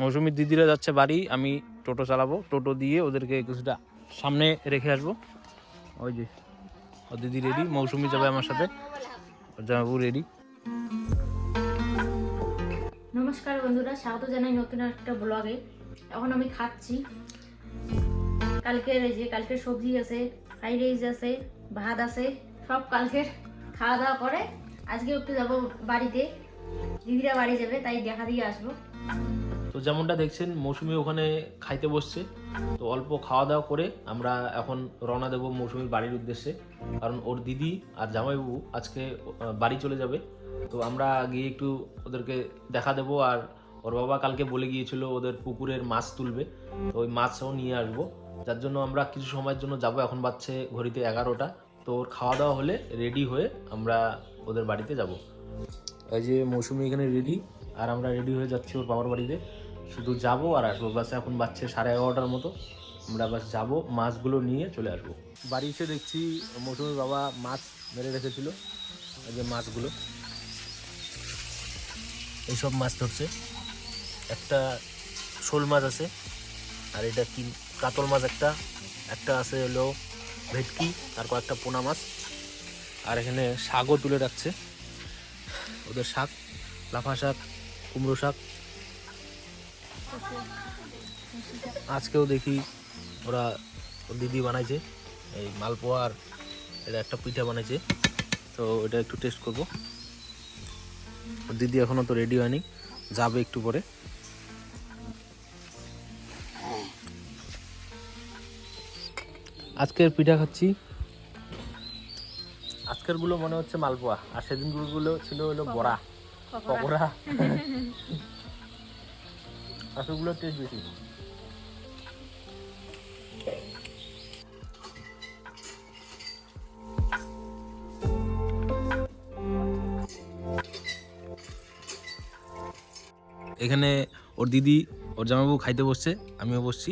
মৌসুমীর দিদিরা যাচ্ছে বাড়ি, আমি টোটো চালাবো। টোটো দিয়ে ওদেরকে কিছুটা সামনে রেখে আসব। ওই যে, ও দিদি রেডি মৌসুমি যাবে আমার সাথে। জামাবু রেডি নমস্কার বন্ধুরা, স্বাগত জানাই নতুন একটা ব্লগে এখন আমি খাচ্ছি। কালকের এই যে, কালকের সবজি আছে ফ্রাইড রাইস আছে, ভাত আছে, সব কালকের খাওয়া দাওয়া করে আজকে একটু যাব বাড়িতে। দিদিরা বাড়ি যাবে, তাই দেখা দিয়ে আসব। তো যেমনটা দেখছেন, মৌসুমি ওখানে খাইতে বসছে। তো অল্প খাওয়া দাওয়া করে আমরা এখন রওনা দেবো মৌসুমির বাড়ির উদ্দেশ্যে। কারণ ওর দিদি আর জামাইবাবু আজকে বাড়ি চলে যাবে। তো আমরা গিয়ে একটু ওদেরকে দেখা দেবো আর ওর বাবা কালকে বলে গিয়েছিল ওদের পুকুরের মাছ তুলবে। তো ওই মাছও নিয়ে আসব। যার জন্য আমরা কিছু সময়ের জন্য যাব। এখন বাজছে ঘড়িতে এগারোটা। তো ওর খাওয়া দাওয়া হলে রেডি হয়ে আমরা ওদের বাড়িতে যাব। এই যে মৌসুমি এখানে রেডি। আর আমরা রেডি হয়ে যাচ্ছি ওর বাবার বাড়িতে। শুধু যাব আর আসব। বাস এখন বাচ্চা সাড়ে এগারোটার মতো। আমরা বাস যাব, মাছগুলো নিয়ে চলে আসব। বাড়ি এসে দেখছি মৌসুমির বাবা মাছ মেরে রেখেছিল, এই যে মাছগুলো। এইসব মাছ ধরছে। একটা শোল মাছ আছে, আর এটা কি, কাতল মাছ একটা। একটা আছে হলো ভেটকি, আর কয়েকটা পোনা মাছ। আর এখানে শাকও তুলে রাখছে। ওদের শাক, লাফা শাক, কুমড়ো শাক। আজকেও দেখি ওরা দিদি বানাইছে এই মালপোয়া আর এটা একটা পিঠা বানাইছে। তো এটা একটু টেস্ট করব। দিদি এখনও তো রেডি হয়নি যাবে একটু পরে। আজকের পিঠা খাচ্ছি। আজকেরগুলো মনে হচ্ছে মালপোয়া আর সেদিনগুলো ছিল হলো বড়া। পকোড়া। আসলগুলো টেস্ট বেশি এখানে ওর দিদি, ওর জামাইবাবু খাইতে বসছে, আমিও বসছি।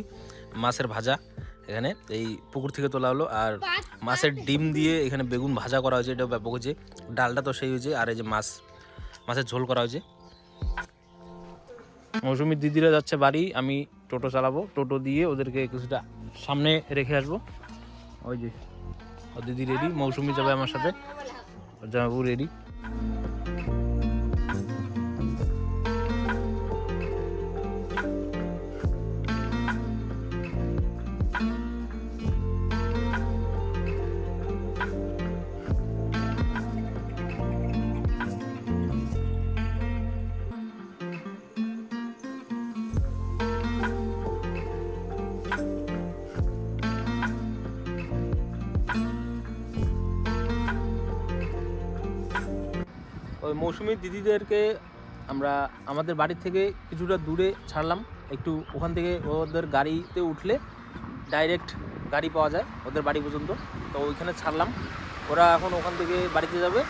মাছের ভাজা এখানে, এই পুকুর থেকে তোলা হলো। আর মাছের ডিম দিয়ে এখানে বেগুন ভাজা করা হয়েছে এটা ব্যাপক হয়েছে। ডালটা তো সেই হয়েছে, আর এই যে মাছ, মাছের ঝোল করা হয়েছে। মৌসুমির দিদিরা যাচ্ছে বাড়ি, আমি টোটো চালাবো। টোটো দিয়ে ওদেরকে কিছুটা সামনে রেখে আসব। ওই যে দিদি রেডি মৌসুমি যাবে আমার সাথে। ওর রেডি ওই মৌসুমির দিদিদেরকে আমরা আমাদের বাড়ি থেকে কিছুটা দূরে ছাড়লাম। একটু ওখান থেকে ওদের গাড়িতে উঠলে ডাইরেক্ট গাড়ি পাওয়া যায়, ওদের বাড়ি পর্যন্ত। তো ওইখানে ছাড়লাম। ওরা এখন ওখান থেকে বাড়িতে যাবে।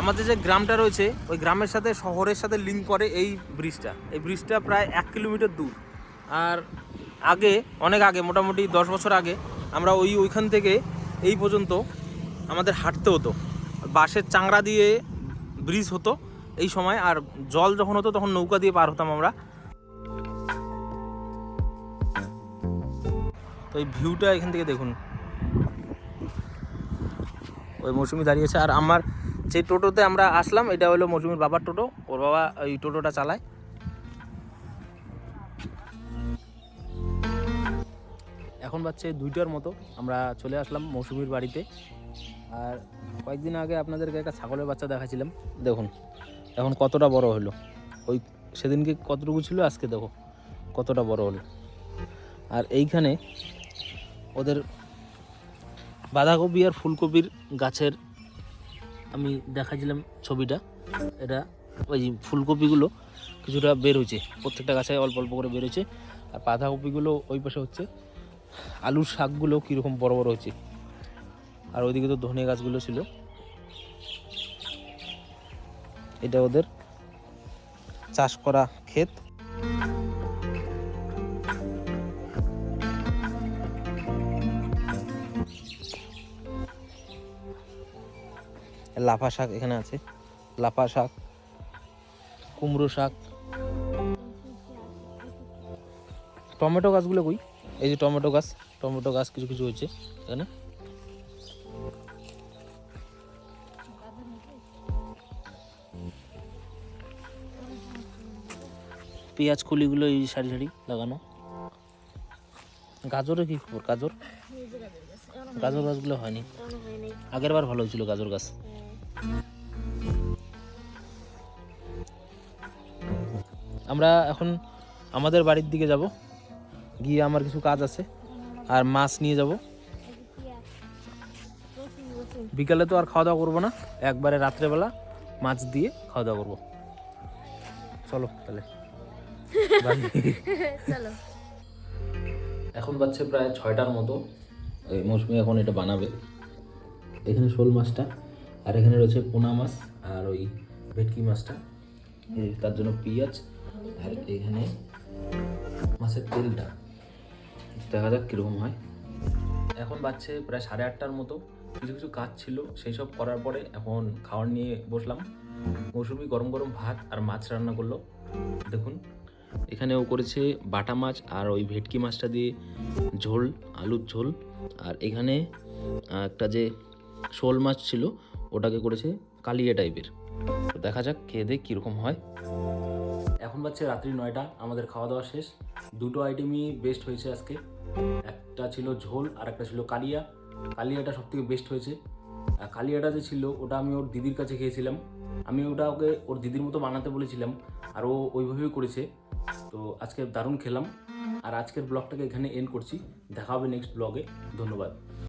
আমাদের যে গ্রামটা রয়েছে, ওই গ্রামের সাথে শহরের সাথে লিঙ্ক করে এই ব্রিজটা এই ব্রিজটা প্রায় এক কিলোমিটার দূর। আর আগে, অনেক আগে, মোটামুটি দশ বছর আগে, আমরা ওই ওইখান থেকে এই পর্যন্ত আমাদের হাঁটতে হতো। বাঁশের চাংড়া দিয়ে ব্রিজ হতো এই সময়, আর জল যখন হতো তখন নৌকা দিয়ে পার হতাম আমরা। তো এই ভিউটা এখান থেকে দেখুন। ওই মৌসুমি দাঁড়িয়েছে, আর আমার যে টোটোতে আমরা আসলাম, এটা হলো মৌসুমির বাবার টোটো। ওর বাবা ওই টোটোটা চালায়। এখন বাচ্চা দুইটার মতো, আমরা চলে আসলাম মৌসুমির বাড়িতে। আর কয়েকদিন আগে আপনাদেরকে একটা ছাগলের বাচ্চা দেখাছিলাম দেখুন, এখন কতটা বড় হলো? ওই সেদিনকে কতটুকু ছিল? আজকে দেখো, কতটা বড় হলো। আর এইখানে ওদের বাঁধাকপি আর ফুলকপির গাছের আমি দেখাছিলাম ছবিটা। এটা ওই ফুলকপিগুলো কিছুটা বের হয়েছে, প্রত্যেকটা গাছে অল্প অল্প করে বের হয়েছে। আর বাঁধাকপিগুলো ওই পাশে হচ্ছে। আলুর শাকগুলো কীরকম বড় বড় হচ্ছে। আর ওইদিকে তো ধনে গাছগুলো ছিল। এটা ওদের চাষ করা ক্ষেত। লাফা শাক এখানে আছে। লাফা শাক, কুমড়ো শাক। টমেটো গাছগুলো কই? এই যে টমেটো গাছ টমেটো গাছ কিছু কিছু হয়েছে এখানে। পেঁয়াজ, কলিগুলো এই সারি সারি লাগানো। গাজরে কি খবর? গাজর? গাজর গাছগুলো হয়নি। আগের বার ভালো হয়েছিল গাজর গাছ। আমরা এখন আমাদের বাড়ির দিকে যাব। গিয়ে আমার কিছু কাজ আছে। আর মাছ নিয়ে যাব। বিকালে তো আর খাওয়া দাওয়া করব না। একবারে রাত্রেবেলা মাছ দিয়ে খাওয়া দাওয়া করব। চলো তাহলে। এখন বাচ্চা প্রায় ছয়টার মতো। এই মৌসুমি এখন এটা বানাবে। এখানে শোল মাছটা, আর এখানে রয়েছে পোনা মাছ আর ওই ভেটকি মাছটা। তার জন্য পেঁয়াজ আর এখানে মাছের তেলটা। দেখা যাক কীরকম হয়। এখন বাচ্চে প্রায় সাড়ে আটটার মতো। কিছু কিছু কাজ ছিল, সেই সব করার পরে এখন খাওয়ার নিয়ে বসলাম। মৌসুমি গরম গরম ভাত আর মাছ রান্না করল। দেখুন। এখানে ও করেছে বাটা মাছ আর ওই ভেটকি মাছটা দিয়ে ঝোল, আলুর ঝোল। আর এখানে একটা যে শোল মাছ ছিল, ওটাকে করেছে কালিয়া টাইপের। তো দেখা যাক, খেয়ে দেখ কীরকম হয়। এখন বাচ্চা রাত্রি নয়টা, আমাদের খাওয়া দাওয়া শেষ। দুটো আইটেমই বেস্ট হয়েছে আজকে। একটা ছিল ঝোল, আর একটা ছিল কালিয়া। কালিয়াটা সব থেকে বেস্ট হয়েছে কালিয়াটা যে ছিল, ওটা আমি ওর দিদির কাছে খেয়েছিলাম। আমি ওটা ওকে ওর দিদির মতো বানাতে বলেছিলাম, আর ও ওইভাবেই করেছে। তো আজকে দারুণ খেলাম। আর আজকের ব্লগটাকে এখানে এন্ড করছি। দেখা হবে নেক্সট ব্লগে। ধন্যবাদ।